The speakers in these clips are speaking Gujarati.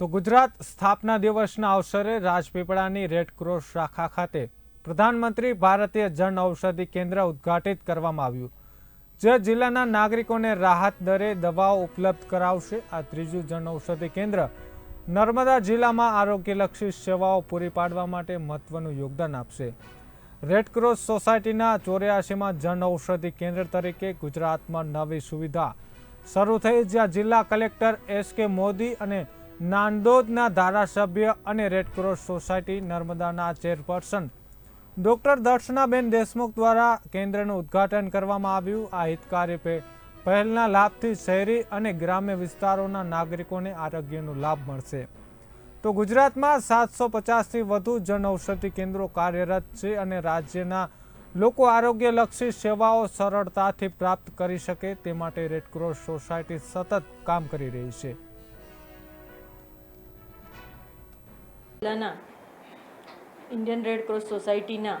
તો ગુજરાત સ્થાપના દિવસના અવસરે રાજપીપળાની રેડક્રોસ શાખા ખાતે પ્રધાનમંત્રી ભારતીય જન ઔષધિ કેન્દ્ર ઉદ્ઘાટિત કરવામાં આવ્યું. જે જિલ્લાના નાગરિકોને રાહત દરે દવાઓ ઉપલબ્ધ કરાવશે. આ ત્રીજું જન ઔષધિ કેન્દ્ર નર્મદા જિલ્લામાં આરોગ્યલક્ષી સેવાઓ પૂરી પાડવા માટે મહત્વનું યોગદાન આપશે. રેડક્રોસ સોસાયટીના ચોર્યાસીમાં જન ઔષધિ કેન્દ્ર તરીકે ગુજરાતમાં નવી સુવિધા શરૂ થઈ, જ્યાં જિલ્લા કલેક્ટર એસ કે મોદી અને નાંદોદના ધારાસભ્ય અને રેડક્રોસ સોસાયટી નર્મદાના ચેરપર્સન. ડૉક્ટર દર્શનાબેન દેશમુખ દ્વારા કેન્દ્રનું ઉદ્ઘાટન કરવામાં આવ્યું. આ હિતકારી પહેલના લાભથી શહેરી અને ગ્રામ્ય વિસ્તારોના નાગરિકોને આરોગ્યનો લાભ મળશે. તો ગુજરાતમાં સાતસો પચાસથી વધુ જનઔષધિ કેન્દ્રો કાર્યરત છે અને રાજ્યના લોકો આરોગ્યલક્ષી સેવાઓ સરળતાથી પ્રાપ્ત કરી શકે તે માટે રેડક્રોસ સોસાયટી સતત કામ કરી રહી છે. જિલ્લાના ઇન્ડિયન રેડ સોસાયટીના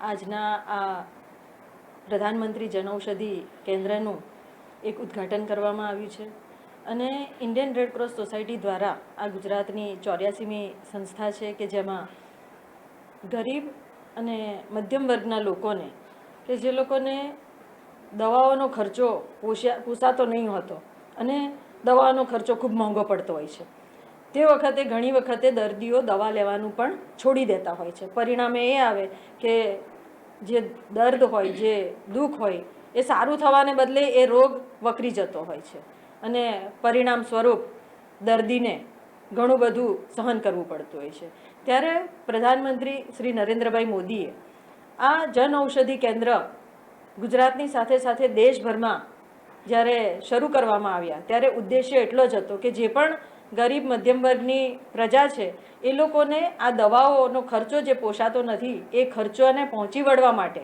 આજના આ પ્રધાનમંત્રી જનૌષધિ કેન્દ્રનું એક ઉદ્ઘાટન કરવામાં આવ્યું છે. અને ઇન્ડિયન રેડ ક્રોસ સોસાયટી દ્વારા આ ગુજરાતની ચોર્યાસીમી સંસ્થા છે કે જેમાં ગરીબ અને મધ્યમ વર્ગના લોકોને, કે જે લોકોને દવાઓનો ખર્ચો પોષ્યા, પોસાતો નહીં હોતો અને દવાઓનો ખર્ચો ખૂબ મોંઘો પડતો હોય છે. તે વખતે ઘણી વખતે દર્દીઓ દવા લેવાનું પણ છોડી દેતા હોય છે. પરિણામે એ આવે કે જે દર્દ હોય, જે દુઃખ હોય, એ સારું થવાને બદલે એ રોગ વકરી જતો હોય છે. અને પરિણામ સ્વરૂપ દર્દીને ઘણું બધું સહન કરવું પડતું હોય છે. ત્યારે પ્રધાનમંત્રી શ્રી નરેન્દ્રભાઈ મોદીએ આ જન ઔષધિ કેન્દ્ર ગુજરાતની સાથે સાથે દેશભરમાં જ્યારે શરૂ કરવામાં આવ્યા, ત્યારે ઉદ્દેશ્ય એટલો જ હતો કે જે પણ ગરીબ મધ્યમ વર્ગની પ્રજા છે, એ લોકોને આ દવાઓનો ખર્ચો જે પોષાતો નથી, એ ખર્ચોને પહોંચી વળવા માટે.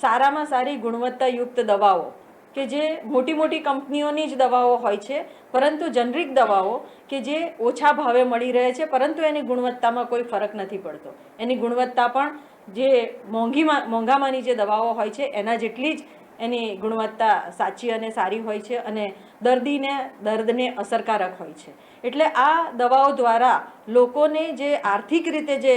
સારામાં સારી ગુણવત્તાયુક્ત દવાઓ, કે જે મોટી મોટી કંપનીઓની જ દવાઓ હોય છે, પરંતુ જનરિક દવાઓ, કે જે ઓછા ભાવે મળી રહે છે, પરંતુ એની ગુણવત્તામાં કોઈ ફરક નથી પડતો. એની ગુણવત્તા પણ જે મોંઘીમાં, મોંઘામાંની જે દવાઓ હોય છે, એના જેટલી જ એની ગુણવત્તા સાચી અને સારી હોય છે અને દર્દીને, દર્દને અસરકારક હોય છે. એટલે આ દવાઓ દ્વારા લોકોને જે આર્થિક રીતે જે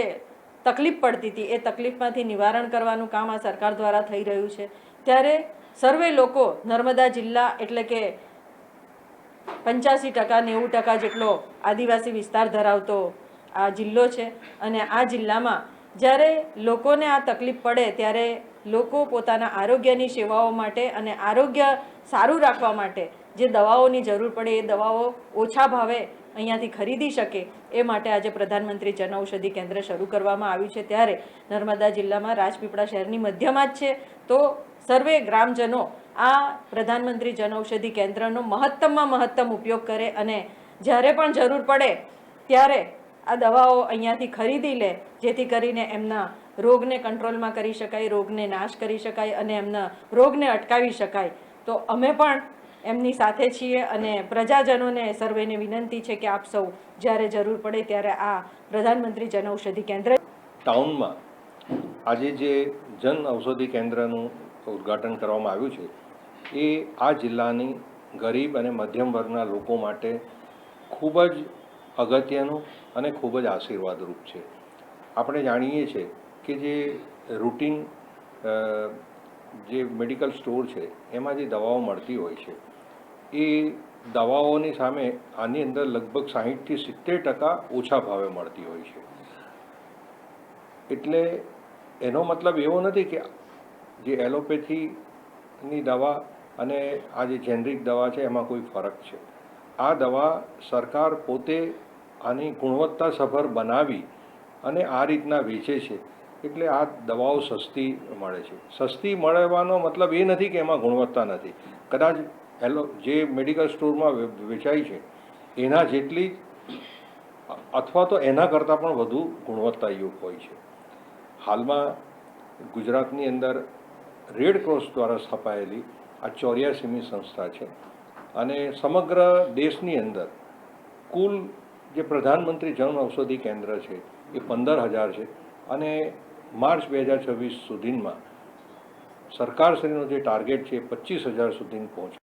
તકલીફ પડતી હતી, એ તકલીફમાંથી નિવારણ કરવાનું કામ આ સરકાર દ્વારા થઈ રહ્યું છે. ત્યારે સર્વે લોકો નર્મદા જિલ્લા એટલે કે પંચ્યાસી ટકા, નેવું ટકા જેટલો આદિવાસી વિસ્તાર ધરાવતો આ જિલ્લો છે. અને આ જિલ્લામાં જ્યારે લોકોને આ તકલીફ પડે, ત્યારે લોકો પોતાના આરોગ્યની સેવાઓ માટે અને આરોગ્ય સારું રાખવા માટે જે દવાઓની જરૂર પડે એ દવાઓ ઓછા ભાવે અહીંયાથી ખરીદી શકે એ માટે આજે પ્રધાનમંત્રી જન ઔષધિ કેન્દ્ર શરૂ કરવામાં આવ્યું છે. ત્યારે નર્મદા જિલ્લામાં રાજપીપળા શહેરની મધ્યમાં જ છે. તો સર્વે ગ્રામજનો આ પ્રધાનમંત્રી જન ઔષધિ કેન્દ્રનો મહત્તમમાં મહત્તમ ઉપયોગ કરે અને જ્યારે પણ જરૂર પડે ત્યારે આ દવાઓ અહીંયાથી ખરીદી લે, જેથી કરીને એમના રોગને કંટ્રોલમાં કરી શકાય, રોગને નાશ કરી શકાય અને એમના રોગને અટકાવી શકાય. તો અમે પણ એમની સાથે છીએ અને પ્રજાજનોને સર્વેને વિનંતી છે કે આપ સૌ જ્યારે જરૂર પડે ત્યારે આ પ્રધાનમંત્રી જન ઔષધિ કેન્દ્ર ટાઉનમાં આજે જે જન ઔષધિ કેન્દ્રનું ઉદ્ઘાટન કરવામાં આવ્યું છે, એ આ જિલ્લાની ગરીબ અને મધ્યમ વર્ગના લોકો માટે ખૂબ જ અગત્યનું અને ખૂબ જ આશીર્વાદરૂપ છે. આપણે જાણીએ છીએ કે જે રૂટીન જે મેડિકલ સ્ટોર છે, એમાં જે દવાઓ મળતી હોય છે, એ દવાઓની સામે આની અંદર લગભગ સાહીઠથી સિત્તેર ટકા ઓછા ભાવે મળતી હોય છે. એટલે એનો મતલબ એવો નથી કે જે એલોપેથીની દવા અને આ જે જેનરિક દવા છે, એમાં કોઈ ફરક છે. આ દવા સરકાર પોતે આની ગુણવત્તા સફર બનાવી અને આ રીતના વેચે છે. એટલે આ દવાઓ સસ્તી મળે છે. સસ્તી મળવાનો મતલબ એ નથી કે એમાં ગુણવત્તા નથી. કદાચ એલો, જે મેડિકલ સ્ટોરમાં વેચાય છે, એના જેટલી અથવા તો એના કરતાં પણ વધુ ગુણવત્તાયુક્ત હોય છે. હાલમાં ગુજરાતની અંદર રેડ ક્રોસ દ્વારા સ્થપાયેલી આ ચોર્યાસીમી સંસ્થા છે. અને સમગ્ર દેશની અંદર કુલ જે પ્રધાનમંત્રી જન ઔષધિ કેન્દ્ર છે, એ પંદર હજાર છે. અને માર્ચ બે હજાર છવ્વીસ સુધીમાં સરકારશ્રીનો જે ટાર્ગેટ છે એ પચીસ હજાર સુધી પહોંચ